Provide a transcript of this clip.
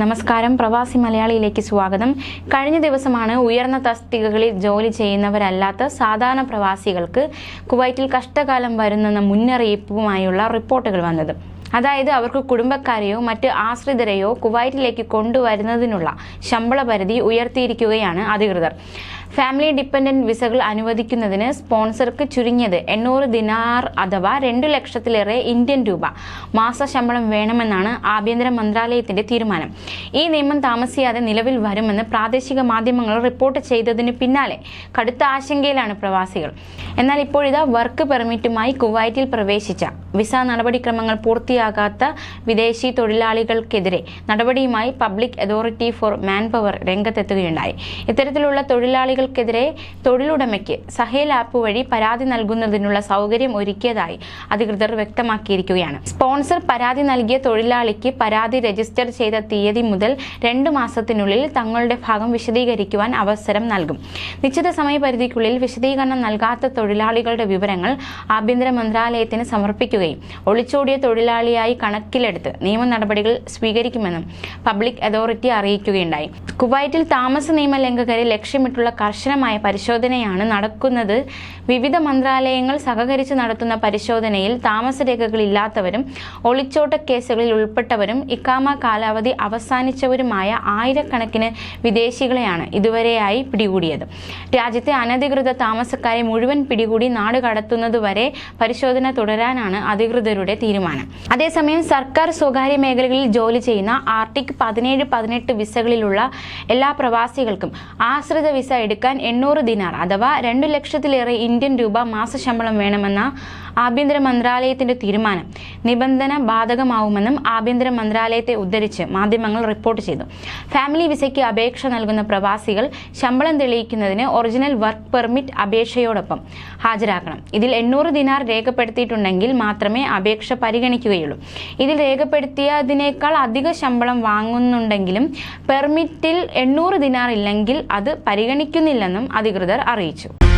നമസ്കാരം. പ്രവാസി മലയാളിയിലേക്ക് സ്വാഗതം. കഴിഞ്ഞ ദിവസമാണ് ഉയർന്ന തസ്തികകളിൽ ജോലി ചെയ്യുന്നവരല്ലാത്ത സാധാരണ പ്രവാസികൾക്ക് കുവൈറ്റിൽ കഷ്ടകാലം വരുന്നെന്ന മുന്നറിയിപ്പുമായുള്ള റിപ്പോർട്ടുകൾ വന്നത്. അതായത് അവർക്ക് കുടുംബക്കാരെയോ മറ്റ് ആശ്രിതരെയോ കുവൈറ്റിലേക്ക് കൊണ്ടുവരുന്നതിനുള്ള ശമ്പള പരിധി ഉയർത്തിയിരിക്കുകയാണ് അധികൃതർ. ഫാമിലി ഡിപ്പെൻഡന്റ് വിസകൾ അനുവദിക്കുന്നതിന് സ്പോൺസർക്ക് ചുരുങ്ങിയത് എണ്ണൂറ് ദിനാർ അഥവാ രണ്ടു ലക്ഷത്തിലേറെ ഇന്ത്യൻ രൂപ. മാസ ശമ്പളം വേണമെന്നാണ് ആഭ്യന്തര മന്ത്രാലയത്തിന്റെ തീരുമാനം. ഈ നിയമം താമസിയാതെ നിലവിൽ വരുമെന്ന് പ്രാദേശിക മാധ്യമങ്ങൾ റിപ്പോർട്ട് ചെയ്തതിന് പിന്നാലെ കടുത്ത ആശങ്കയിലാണ് പ്രവാസികൾ. എന്നാൽ ഇപ്പോഴിതാ വർക്ക് പെർമിറ്റുമായി കുവൈറ്റിൽ പ്രവേശിച്ച വിസ നടപടിക്രമങ്ങൾ പൂർത്തിയാകാത്ത വിദേശി തൊഴിലാളികൾക്കെതിരെ നടപടിയുമായി public authority for manpower രംഗത്തെത്തുകയുണ്ടായി. ഇത്തരത്തിലുള്ള തൊഴിലാളികൾക്കെതിരെ തൊഴിലുടമയ്ക്ക് സഹേൽ ആപ്പ് വഴി പരാതി നൽകുന്നതിനുള്ള സൗകര്യം ഒരുക്കിയതായി അധികൃതർ വ്യക്തമാക്കിയിരിക്കുകയാണ്. സ്പോൺസർ പരാതി നൽകിയ തൊഴിലാളിക്ക് പരാതി രജിസ്റ്റർ ചെയ്ത തീയതി മുതൽ രണ്ട് മാസത്തിനുള്ളിൽ തങ്ങളുടെ ഭാഗം വിശദീകരിക്കുവാൻ അവസരം നൽകും. നിശ്ചിത സമയപരിധിക്കുള്ളിൽ വിശദീകരണം നൽകാത്ത തൊഴിലാളികളുടെ വിവരങ്ങൾ ആഭ്യന്തര മന്ത്രാലയത്തിന് സമർപ്പിക്കുകയും ഒളിച്ചോടിയ തൊഴിലാളിയായി കണക്കിലെടുത്ത് നിയമ നടപടികൾ സ്വീകരിക്കുമെന്നും പബ്ലിക് അതോറിറ്റി അറിയിക്കുകയുണ്ടായി. കുവൈറ്റിൽ താമസ നിയമ ലംഘകരെ ലക്ഷ്യമിട്ടുള്ള കർശനമായ പരിശോധനയാണ് നടക്കുന്നത്. വിവിധ മന്ത്രാലയങ്ങൾ സഹകരിച്ച് നടത്തുന്ന പരിശോധനയിൽ താമസരേഖകളില്ലാത്തവരും ഒളിച്ചോട്ട കേസുകളിൽ ഉൾപ്പെട്ടവരും ഇക്കാമ കാലാവധി അവസാനിച്ചവരുമായ ആയിരക്കണക്കിന് വിദേശികളെയാണ് ഇതുവരെയായി പിടികൂടിയത്. രാജ്യത്തെ അനധികൃത താമസക്കാരെ മുഴുവൻ പിടികൂടി നാട് കടത്തുന്നതുവരെ പരിശോധന തുടരാനാണ് അധികൃതരുടെ തീരുമാനം. അതേസമയം സർക്കാർ സ്വകാര്യ മേഖലകളിൽ ജോലി ചെയ്യുന്ന ആർട്ടിക് പതിനേഴ് പതിനെട്ട് വിസകളിലുള്ള എല്ലാ പ്രവാസികൾക്കും ആശ്രിത വിസ എടുക്കാൻ എണ്ണൂറ് ദിനാർ അഥവാ രണ്ടു ലക്ഷത്തിലേറെ ഇന്ത്യൻ രൂപ മാസശമ്പളം വേണമെന്ന ആഭ്യന്തര മന്ത്രാലയത്തിന്റെ തീരുമാനം നിബന്ധന ബാധകമാവുമെന്നും ആഭ്യന്തര മന്ത്രാലയത്തെ ഉദ്ധരിച്ച് മാധ്യമങ്ങൾ റിപ്പോർട്ട് ചെയ്തു. ഫാമിലി വിസയ്ക്ക് അപേക്ഷ നൽകുന്ന പ്രവാസികൾ ശമ്പളം തെളിയിക്കുന്നതിന് ഒറിജിനൽ വർക്ക് പെർമിറ്റ് അപേക്ഷയോടൊപ്പം ഹാജരാക്കണം. ഇതിൽ എണ്ണൂറ് ദിനാർ രേഖപ്പെടുത്തിയിട്ടുണ്ടെങ്കിൽ മാത്രമേ അപേക്ഷ പരിഗണിക്കുകയുള്ളൂ. ഇതിൽ രേഖപ്പെടുത്തിയതിനേക്കാൾ അധിക ശമ്പളം വാങ്ങുന്നുണ്ടെങ്കിലും പെർമിറ്റിൽ എണ്ണൂറ് ദിനാർ ഇല്ലെങ്കിൽ അത് പരിഗണിക്കുന്നില്ലെന്നും അധികൃതർ അറിയിച്ചു